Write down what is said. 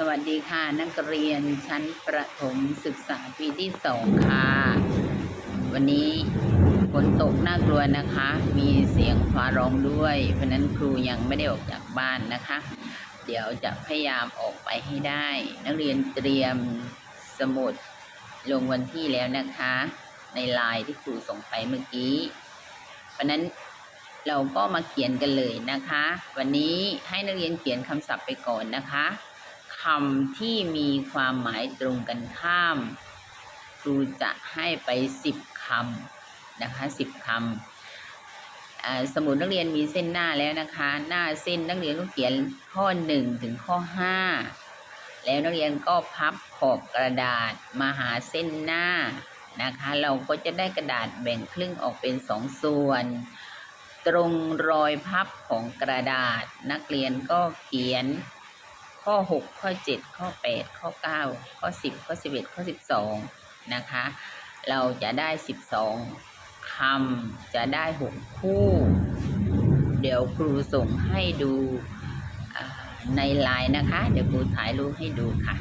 สวัสดีค่ะ นักเรียนชั้นประถมศึกษาปีที่สองค่ะ วันนี้ฝนตกน่ากลัวนะคะ มีเสียงฟ้าร้องด้วย เพราะนั้นครูยังไม่ได้ออกจากบ้านนะคะ เดี๋ยวจะพยายามออกไปให้ได้ นักเรียนเตรียมสมุดลงวันที่แล้วนะคะ ในไลน์ที่ครูส่งไปเมื่อกี้ เพราะนั้นเราก็มาเขียนกันเลยนะคะ วันนี้ให้นักเรียนเขียนคำศัพท์ไปก่อนนะคะ คำที่มีความหมายตรงกันข้าม ครูจะให้ไปสิบคำนะคะสิบคำสมุดนักเรียนมีเส้นหน้าแล้วนะคะ หน้าเส้นนักเรียนต้องเขียนข้อหนึ่งถึงข้อห้าแล้วนักเรียนก็พับขอบกระดาษมาหาเส้นหน้านะคะ เราก็จะได้กระดาษแบ่งครึ่งออกเป็นสองส่วน ตรงรอยพับของกระดาษ นักเรียนก็เขียน ข้อ 6 ข้อ 7 ข้อ 8 ข้อ 9 ข้อ 10 ข้อ 11 ข้อ 12 นะคะ เราจะได้ 12 คำ จะได้ 6 คู่ เดี๋ยวครูส่งให้ดูในไลน์นะคะ เดี๋ยวครูถ่ายรูปให้ดูค่ะ